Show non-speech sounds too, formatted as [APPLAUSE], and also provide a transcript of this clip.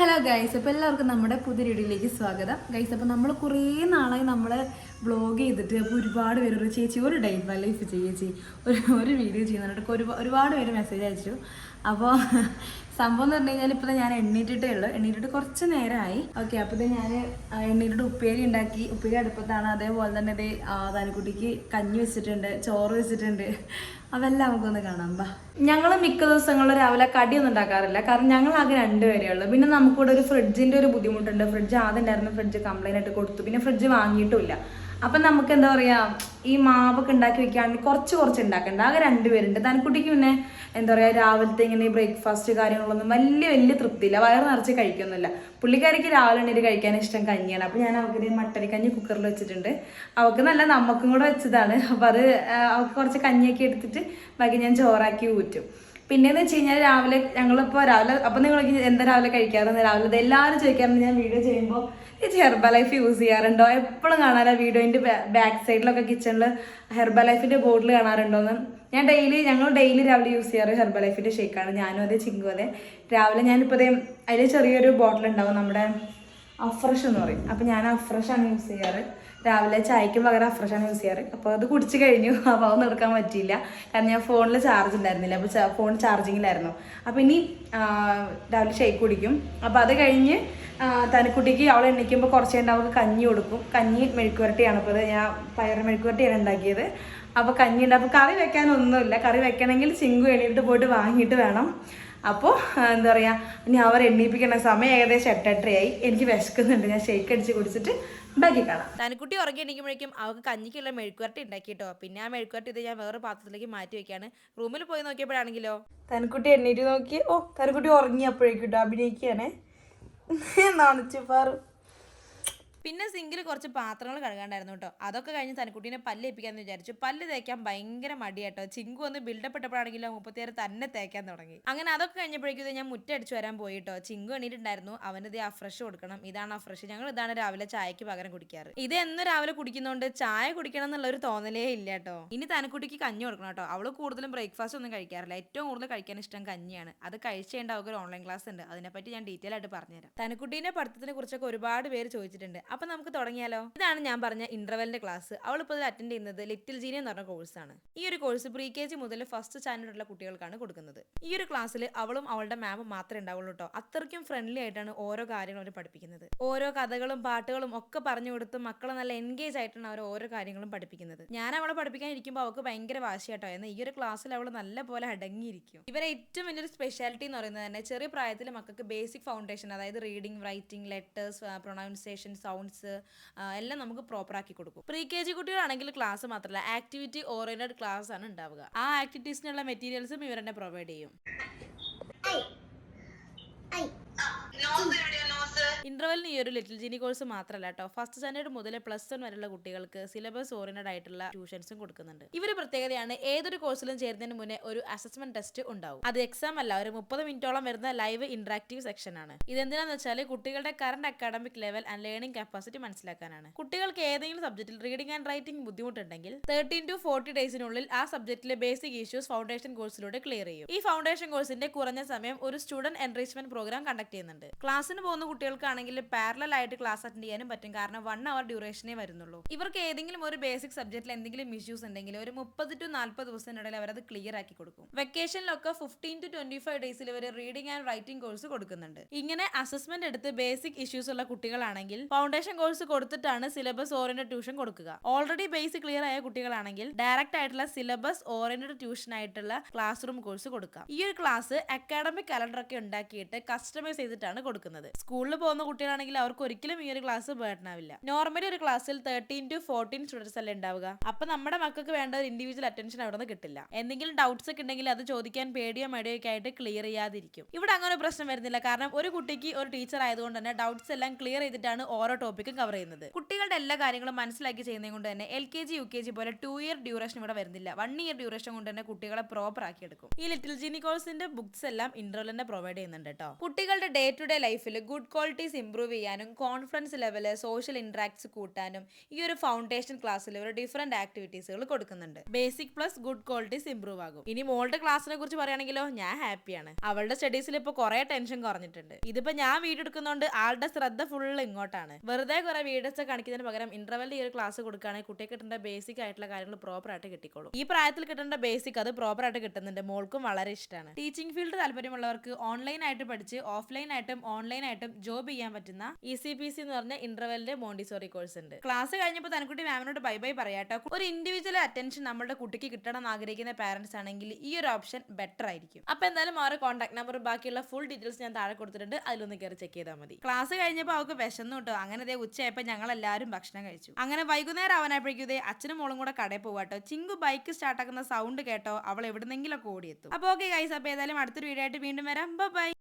Hello guys അപ്പോൾ എല്ലാവർക്കും നമ്മുടെ പുതിയ വീഡിയോയിലേക്ക് സ്വാഗതം. ഗൈസ് അപ്പോൾ നമ്മൾ കുറേ നാളായി നമ്മൾ വ്ളോഗ് ചെയ്തിട്ട് അപ്പോൾ ഒരുപാട് പേര് ഒരു ചേച്ചി ഒരു ഡേ മൈ ലൈഫ് ചേച്ചി ഒരു ഒരു വീഡിയോ ചെയ്യുന്നുണ്ട്. ഒരു ഒരുപാട് പേര് മെസ്സേജ് അയച്ചു. അപ്പോൾ സംഭവം എന്ന് പറഞ്ഞു കഴിഞ്ഞാൽ ഇപ്പോൾ ഞാൻ എണ്ണീറ്റിട്ടേ ഉള്ളൂ. എണ്ണീറ്റിട്ട് കുറച്ച് നേരമായി ഓക്കെ അപ്പോൾ ഇത് ഞാൻ എണ്ണീറ്റിട്ട് ഉപ്പേരി ഉണ്ടാക്കി. ഉപ്പേരി അടുപ്പത്താണ്. അതേപോലെ തന്നെ ഇത് താനിക്കുട്ടിക്ക് കഞ്ഞി വെച്ചിട്ടുണ്ട് ചോറ് വെച്ചിട്ടുണ്ട്. അതെല്ലാം നമുക്കൊന്ന് കാണാം. ബാ. ഞങ്ങൾ മിക്ക ദിവസങ്ങളിൽ രാവിലെ കടിയൊന്നും ഉണ്ടാക്കാറില്ല. കാരണം ഞങ്ങൾ ആകെ രണ്ടുപേരേ ഉള്ളൂ. പിന്നെ നമുക്കിവിടെ ഒരു ഫ്രിഡ്ജിന്റെ ഒരു ബുദ്ധിമുട്ടുണ്ട്. ഫ്രിഡ്ജ് ആദ്യം ഉണ്ടായിരുന്ന ഫ്രിഡ്ജ് കംപ്ലൈന്റ് ആയിട്ട് കൊടുത്തു. പിന്നെ ഫ്രിഡ്ജ് വാങ്ങിയിട്ടുമില്ല അപ്പൊ നമുക്ക് എന്താ പറയാ ഈ മാവൊക്കെ ഉണ്ടാക്കി വെക്കുകയാണെങ്കിൽ കുറച്ച് കുറച്ച് ഉണ്ടാക്കണ്ട. ആകെ രണ്ടുപേരുണ്ട് തനിക്കുട്ടിക്ക് പിന്നെ എന്താ പറയാ രാവിലത്തെ ഇങ്ങനെ ബ്രേക്ക്ഫാസ്റ്റ് കാര്യങ്ങളൊന്നും വലിയ വലിയ തൃപ്തിയില്ല. വയറ് നിറച്ച് കഴിക്കൊന്നുമില്ല. പുള്ളിക്കാരിക്ക് രാവിലെ ഉണ്ടെങ്കിൽ കഴിക്കാൻ ഇഷ്ടം കഞ്ഞിയാണ്. അപ്പൊ ഞാൻ അവൾക്ക് മട്ടരി കഞ്ഞി കുക്കറിൽ വെച്ചിട്ടുണ്ട്. അവൾക്ക് നല്ല നമുക്കും കൂടെ വെച്ചതാണ്. അപ്പൊ അത് അവൾക്ക് കുറച്ച് കഞ്ഞിയൊക്കെ എടുത്തിട്ട് ബാക്കി ഞാൻ ചോറാക്കി ഊറ്റും. പിന്നെന്ന് വെച്ച് കഴിഞ്ഞാൽ രാവിലെ ഞങ്ങളിപ്പോൾ രാവിലെ അപ്പം നിങ്ങൾക്ക് എന്താ രാവിലെ കഴിക്കാറുണ്ട് രാവിലെ എല്ലാവരും ചോദിക്കാറുണ്ട്. ഞാൻ വീഡിയോ ചെയ്യുമ്പോൾ ഈ ഹെർബ ലൈഫ് യൂസ് ചെയ്യാറുണ്ടോ എപ്പോഴും കാണാറ് വീഡിയോന്റെ ബാക്ക് സൈഡിലൊക്കെ കിച്ചണിൽ ഹെർബ ലൈഫിന്റെ ബോർഡിൽ കാണാറുണ്ടോയെന്ന് ഞാൻ ഡെയിലി ഞങ്ങൾ ഡെയിലി രാവിലെ യൂസ് ചെയ്യാറ് ഹെർബ ലൈഫിന്റെ ഷേക്കാണ് ഞാനും അതേ ചിങ്കും അതെ. രാവിലെ ഞാനിപ്പോൾ അതേ അതിൽ ചെറിയൊരു ബോട്ടിൽ ഉണ്ടാവും നമ്മുടെ അഫ്രഷ് എന്ന് പറയും. അപ്പം ഞാൻ അഫ്രഷാണ് യൂസ് ചെയ്യാറ്. രാവിലെ ചായക്കും പകരം അഫ്രഷാണ് യൂസ് ചെയ്യാറ് അപ്പോൾ അത് കുടിച്ച് കഴിഞ്ഞു. [LAUGHS] അപ്പോൾ അതൊന്നും എടുക്കാൻ പറ്റിയില്ല. കാരണം ഞാൻ ഫോണിൽ ചാർജ് ഉണ്ടായിരുന്നില്ല. അപ്പോൾ ഫോൺ ചാർജിങ്ങിലായിരുന്നു അപ്പോൾ ഇനി രാവിലെ ഷേക്ക് കുടിക്കും. അപ്പോൾ അത് കഴിഞ്ഞ് തനിക്കുട്ടിക്ക് അവൾ എണ്ണിക്കുമ്പോൾ കുറച്ച് കഴിഞ്ഞാൽ അവൾക്ക് കഞ്ഞി കൊടുക്കും. കഞ്ഞി മെഴുക്കുവരട്ടിയാണ്. അപ്പോൾ അത് ഞാൻ പയർ മെഴുക്കുവരട്ടിയാണ് ഉണ്ടാക്കിയത്. അപ്പോൾ കഞ്ഞി ഉണ്ട്. അപ്പോൾ കറി വെക്കാനൊന്നുമില്ല. കറി വെക്കണമെങ്കിൽ ചിങ്കു എണീട്ട് പോയിട്ട് വാങ്ങിയിട്ട് വേണം. അപ്പോൾ എന്താ പറയുക ഇനി അവർ എണ്ണീപ്പിക്കണ സമയം ഏകദേശം എട്ടെട്ടരയായി. എനിക്ക് വിശക്കുന്നുണ്ട്. ഞാൻ ഷേക്ക് അടിച്ച് കുടിച്ചിട്ട് ബാക്കി കാണാം. തനിക്കുട്ടി ഉറങ്ങി എണീക്കുമ്പോഴേക്കും അവൾക്ക് കഞ്ഞിക്കുള്ള മെഴുക്കുവരട്ടി ഉണ്ടാക്കിട്ടോ പിന്നെ ആ മെഴുക്കുവരട്ടി ഇത് ഞാൻ വേറെ പാത്രത്തിലേക്ക് മാറ്റി വെക്കാണ് റൂമിൽ പോയി നോക്കിയപ്പോഴാണെങ്കിലോ? തനിക്കുട്ടി എണ്ണീറ്റ് നോക്കി. ഓ തനിക്കുട്ടി ഉറങ്ങിയപ്പോഴേക്കും കേട്ടോ അഭിനയിക്കുകയാണേ. നാണിച്ചു പാറു പിന്നെ സിങ്കിൽ കുറച്ച് പാത്രങ്ങൾ കഴുകാണ്ടായിരുന്നു കേട്ടോ. അതൊക്കെ കഴിഞ്ഞ് തനിക്കുട്ടീനെ പല്ല് ഏൽപ്പിക്കാന്ന് വിചാരിച്ചു. പല്ല് തേക്കാൻ ഭയങ്കര മടിയാട്ടോ ചിങ്കു ഒന്ന് ബിൽഡപ്പ് ഇട്ടപ്പോഴാണെങ്കിലോ മുപ്പത്തിയാറ് തന്നെ തേക്കാൻ തുടങ്ങി. അങ്ങനെ അതൊക്കെ കഴിഞ്ഞപ്പോഴേക്കും ഞാൻ മുറ്റടിച്ചു വരാൻ പോയി കേട്ടോ. ചിങ്കു എണീറ്റുണ്ടായിരുന്നു. അവന് ഇത് ആ ഫ്രഷ് കൊടുക്കണം. ഇതാണ് ആ ഫ്രഷ് ഞങ്ങൾ ഇതാണ് രാവിലെ ചായക്ക് പകരം കുടിക്കാറ്. ഇത് എന്നും രാവിലെ കുടിക്കുന്നതുകൊണ്ട് ചായ കുടിക്കണം എന്നുള്ള ഒരു തോന്നലേ ഇല്ല കേട്ടോ. ഇനി തനക്കുട്ടിക്ക് കഞ്ഞി കൊടുക്കണം കേട്ടോ. അവൾ കൂടുതലും ബ്രേക്ക്ഫാസ്റ്റ് ഒന്നും കഴിക്കാറില്ല. ഏറ്റവും കൂടുതൽ കഴിക്കാൻ ഇഷ്ടം കഞ്ഞിയാണ്. അത് കഴിച്ചേണ്ട അവർക്ക് ഒരു ഓൺലൈൻ ക്ലാസ് ഉണ്ട്. അതിനെപ്പറ്റി ഞാൻ ഡീറ്റെയിൽ ആയിട്ട് പറഞ്ഞുതരാം. തനക്കുട്ടീന്റെ പഠിത്തത്തിനെ കുറിച്ചൊക്കെ ഒരുപാട് പേര് ചോദിച്ചിട്ടുണ്ട്. അപ്പൊ നമുക്ക് തുടങ്ങിയാലോ? ഇതാണ് ഞാൻ പറഞ്ഞ ഇന്റർവെലിന്റെ ക്ലാസ് അവൾ ഇപ്പോൾ അറ്റൻഡ് ചെയ്യുന്നത് ലിറ്റിൽ ജീനി എന്ന് പറഞ്ഞ കോഴ്സാണ് ഈ ഒരു കോഴ്സ് പ്രീ കെ ജി മുതൽ ഫസ്റ്റ് സ്റ്റാൻഡേർഡുള്ള കുട്ടികൾക്കാണ് കൊടുക്കുന്നത്. ഈ ഒരു ക്ലാസ്സിൽ അവളും അവളുടെ മാമും മാത്രമേ ഉണ്ടാവുള്ളൂ കേട്ടോ അത്രയ്ക്കും ഫ്രണ്ട്ലി ആയിട്ടാണ് ഓരോ കാര്യങ്ങളും അവർ പഠിപ്പിക്കുന്നത്. ഓരോ കഥകളും പാട്ടുകളും ഒക്കെ പറഞ്ഞു കൊടുത്ത് മക്കളെ നല്ല എൻഗേജ് ആയിട്ടാണ് അവർ ഓരോ കാര്യങ്ങളും പഠിപ്പിക്കുന്നത്. ഞാൻ അവളെ പഠിപ്പിക്കാൻ ഇരിക്കുമ്പോൾ അവൾക്ക് ഭയങ്കര വാശിയാട്ടോ എന്നാൽ ഈ ഒരു ക്ലാസ്സിൽ അവൾ നല്ല പോലെ അടങ്ങിയിരിക്കും. ഇവരെ ഏറ്റവും വലിയൊരു സ്പെഷ്യാലിറ്റി എന്ന് പറയുന്നത് തന്നെ ചെറിയ പ്രായത്തിൽ മക്കൾക്ക് ബേസിക് ഫൗണ്ടേഷൻ അതായത് reading writing letters pronunciation sounds എല്ലാം നമുക്ക് പ്രോപ്പറാക്കി കൊടുക്കും. പ്രീ കെ ജി കുട്ടികളാണെങ്കിൽ ക്ലാസ് മാത്രമല്ല ആക്ടിവിറ്റി ഓറിയന്റഡ് ക്ലാസ് ആണ് ഉണ്ടാവുക. ആ ആക്ടിവിറ്റീസിനുള്ള മെറ്റീരിയൽസും ഇവർ തന്നെ പ്രൊവൈഡ് ചെയ്യും. ഇന്റർവെല്ലിന് ഈ ഒരു ലിറ്റിൽ ജീനി കോഴ്സ് മാത്രമല്ല കേട്ടോ ഫസ്റ്റ് സ്റ്റാൻഡേർഡ് മുതൽ പ്ലസ് വൺ വരെയുള്ള കുട്ടികൾക്ക് സിലബസ് ഓറിയന്റഡ് ആയിട്ടുള്ള ട്യൂഷൻസും കൊടുക്കുന്നുണ്ട്. ഇവർ പ്രത്യേകതയാണ് ഏതൊരു കോഴ്സിലും ചേരുന്നതിന് മുന്നേ ഒരു അസസ്മെന്റ് ടെസ്റ്റ് ഉണ്ടാവും. അത് എക്സാം അല്ല ഒരു മുപ്പത് മിനിറ്റോളം വരുന്ന ലൈവ് ഇന്ററാക്റ്റീവ് സെക്ഷൻ ആണ്. ഇതെന്തിനാന്ന് വെച്ചാൽ കുട്ടികളുടെ current academic level and learning capacity മനസ്സിലാക്കാനാണ്. കുട്ടികൾക്ക് ഏതെങ്കിലും സബ്ജക്റ്റിൽ റീഡിംഗ് ആൻഡ് റൈറ്റിംഗ് ബുദ്ധിമുട്ടുണ്ടെങ്കിൽ തേർട്ടീൻ ടു ഫോർട്ടി ഡേയ്സിനുള്ളിൽ ആ സബ്ജക്റ്റിലെ ബേസിക് ഇഷ്യൂസ് ഫൗണ്ടേഷൻ കോഴ്സിലൂടെ ക്ലിയർ ചെയ്യും. ഈ ഫൗണ്ടേഷൻ കോഴ്സിന്റെ കുറഞ്ഞ സമയം ഒരു സ്റ്റുഡന്റ് എൻറിച്ച്മെന്റ് പ്രോഗ്രാം കണ്ടക്ട് ചെയ്യുന്നുണ്ട്. ക്ലാസ്സിന് പോകുന്ന കുട്ടികൾക്കാണെങ്കിൽ പാരലൽ ആയിട്ട് ക്ലാസ് അറ്റൻഡ് ചെയ്യാനും പറ്റും. കാരണം വൺ അവർ ഡ്യൂറേഷനേ വരുന്നുള്ളൂ. ഇവർക്ക് ഏതെങ്കിലും ഒരു ബേസിക് സബ്ജക്റ്റിൽ എന്തെങ്കിലും ഇഷ്യൂസ് ഉണ്ടെങ്കിൽ ഒരു മുപ്പത് ടു നാൽപ്പത് ദിവസത്തിനിടയിൽ അവരത് ക്ലിയർ ആക്കി കൊടുക്കും. വെക്കേഷനിലൊക്കെ ഫിഫ്റ്റീൻ ടു ട്വന്റി ഫൈവ് ഡേയ്സിൽ ഇവർ റീഡിംഗ് ആൻഡ് റൈറ്റിംഗ് കോഴ്സ് കൊടുക്കുന്നുണ്ട്. ഇങ്ങനെ അസസ്മെന്റ് എടുത്ത് ബേസിക് ഇഷ്യൂസ് ഉള്ള കുട്ടികളാണെങ്കിൽ ഫൗണ്ടേഷൻ കോഴ്സ് കൊടുത്തിട്ടാണ് സിലബസ് ഓറിയന്റഡ് ട്യൂഷൻ കൊടുക്കുക. ഓൾറെഡി ബേസിക് ക്ലിയർ ആയ കുട്ടികളാണെങ്കിൽ ഡയറക്റ്റ് ആയിട്ടുള്ള സിലബസ് ഓറിയന്റഡ് ട്യൂഷൻ ആയിട്ടുള്ള ക്ലാസ് റൂം കോഴ്സ് കൊടുക്കാം. ഈ ഒരു ക്ലാസ് അക്കാഡമിക് കലണ്ടർ ഒക്കെ ഉണ്ടാക്കിയിട്ട് കസ്റ്റമൈസ് ചെയ്തിട്ടാണ് കൊടുക്കുന്നത്. സ്കൂളിൽ പോകുന്ന കുട്ടികളാണെങ്കിൽ അവർക്ക് ഒരിക്കലും ഈ ഒരു ക്ലാസ് ബേർഡൻ ആവില്ല. നോർമലി ഒരു ക്ലാസ്സിൽ തേർട്ടീൻ ടു ഫോർട്ടീൻ സ്റ്റുഡൻസ് അല്ലേ ഉണ്ടാവുക? അപ്പൊ നമ്മുടെ മക്കൾക്ക് വേണ്ട ഒരു ഇൻഡിവിജ്വൽ അറ്റൻഷൻ അവിടെ നിന്ന് കിട്ടില്ല. എന്തെങ്കിലും ഡൗട്ട്സ് ഒക്കെ ഉണ്ടെങ്കിൽ അത് ചോദിക്കാൻ പേടിയോ മടിയോ ഒക്കെ ആയിട്ട് ക്ലിയർ ചെയ്യാതിരിക്കും. ഇവിടെ അങ്ങനെ ഒരു പ്രശ്നം വരുന്നില്ല. കാരണം ഒരു കുട്ടിക്ക് ഒരു ടീച്ചർ ആയതുകൊണ്ട് തന്നെ ഡൗട്ട്സ് എല്ലാം ക്ലിയർ ചെയ്തിട്ടാണ് ഓരോ ടോപ്പിക്കും കവർ ചെയ്യുന്നത്. കുട്ടികളുടെ എല്ലാ കാര്യങ്ങളും മനസ്സിലാക്കി ചെയ്യുന്നത് കൊണ്ട് തന്നെ L K G U K G പോലെ ടു ഇയർ ഡ്യൂറേഷൻ ഇവിടെ വരുന്നില്ല. വൺ ഇയർ ഡ്യൂറേഷൻ കൊണ്ട് തന്നെ കുട്ടികളെ പ്രോപ്പർ ആക്കി എടുക്കും. ഈ ലിറ്റിൽ ജീനി കോഴ്സിന്റെ ബുക്സ് എല്ലാം ഇന്റർവെൽ തന്നെ പ്രൊവൈഡ് ചെയ്യുന്നുണ്ട് കേട്ടോ കുട്ടികളുടെ ഡേ ടു ഡേ ലൈഫിൽ ഗുഡ് ക്വാളിറ്റീസ് ഇംപ്രൂവ് ചെയ്യാനും കോൺഫിഡൻസ് ലെവൽ സോഷ്യൽ ഇന്ററാക്ട്സ് കൂട്ടാനും ഈ ഒരു ഫൗണ്ടേഷൻ ക്ലാസ്സിൽ ഒരു ഡിഫറെന്റ് ആക്ടിവിറ്റീസുകൾ കൊടുക്കുന്നുണ്ട്. Basic plus good qualities improve ആകും. ഇനി മോളുടെ ക്ലാസ്സിനെ കുറിച്ച് പറയുകയാണെങ്കിലോ ഞാൻ ഹാപ്പിയാണ് അവളുടെ സ്റ്റഡീസിൽ ഇപ്പോൾ കുറെ ടെൻഷൻ കുറഞ്ഞിട്ടുണ്ട്. ഇതിപ്പോ ഞാൻ വീഡിയോ എടുക്കുന്നതുകൊണ്ട് ആളുടെ ശ്രദ്ധ ഫുൾ ഇങ്ങോട്ടാണ്. വെറുതെ കുറെ വീഡിയോസ് കാണിക്കുന്നതിന് പകരം ഇന്റർവെല്ലിൽ ഈ ഒരു ക്ലാസ് കൊടുക്കുകയാണെങ്കിൽ കുട്ടിയെ കിട്ടേണ്ട ബേസിക് ആയിട്ടുള്ള കാര്യങ്ങൾ പ്രോപ്പർ ആയിട്ട് കിട്ടിക്കോളും. ഈ പ്രായത്തിൽ കിട്ടേണ്ട ബേസിക് അത് പ്രോപ്പർ ആയിട്ട് കിട്ടുന്നുണ്ട്. മോൾക്കും വളരെ ഇഷ്ടമാണ് ടീച്ചിങ് ഫീൽഡ് താല്പര്യമുള്ളവർക്ക് ഓൺലൈൻ ആയിട്ട് പഠിച്ച് ഓഫ്ലൈൻ ആയിട്ടും ഓൺലൈൻ ആയിട്ടും ജോബ് ചെയ്യാൻ പറ്റുന്ന ഇ സി പി സി എന്ന് പറഞ്ഞ ഇന്റർവെലിന്റെ മോണ്ടിസോറി കോഴ്സ് ഉണ്ട്. ക്ലാസ് കഴിഞ്ഞപ്പോൾ തനക്കുട്ടി മാമിനോട് ബൈ ബൈ പറയാട്ടോ. ഒരു ഇൻഡിവിജ്വൽ അറ്റൻഷൻ നമ്മുടെ കുട്ടിക്ക് കിട്ടണം ആഗ്രഹിക്കുന്ന പാരന്റ്സ് ആണെങ്കിൽ ഈ ഒരു ഓപ്ഷൻ ബെറ്റർ ആയിരിക്കും. അപ്പൊ എന്തായാലും അവരുടെ കോൺടാക്ട് നമ്പർ ബാക്കിയുള്ള ഫുൾ ഡീറ്റെയിൽസ് ഞാൻ താഴെ കൊടുത്തിട്ടുണ്ട്. അതിലൊന്ന് കയറി ചെക്ക് ചെയ്താൽ മതി. ക്ലാസ് കഴിഞ്ഞപ്പോൾ അവൾക്ക് വിശന്നു കേട്ടോ അങ്ങനെ ദേ ഉച്ചയായപ്പോൾ ഞങ്ങൾ എല്ലാവരും ഭക്ഷണം കഴിച്ചു. അങ്ങനെ വൈകുന്നേരം ആവാനായപ്പോഴേക്കും ഇതേ അച്ഛനും മോളും കൂടെ കടയിൽ പോകാട്ടോ ചിങ്കു ബൈക്ക് സ്റ്റാർട്ടാക്കുന്ന സൗണ്ട് കേട്ടോ. അവൾ എവിടുന്നെങ്കിലും ഓടിയെത്തും. അപ്പോൾ ഓക്കെ ഗൈസ് അപ്പോൾ ഏതായാലും അടുത്തൊരു വീഡിയോ ആയിട്ട് വീണ്ടും വരാം. ബൈ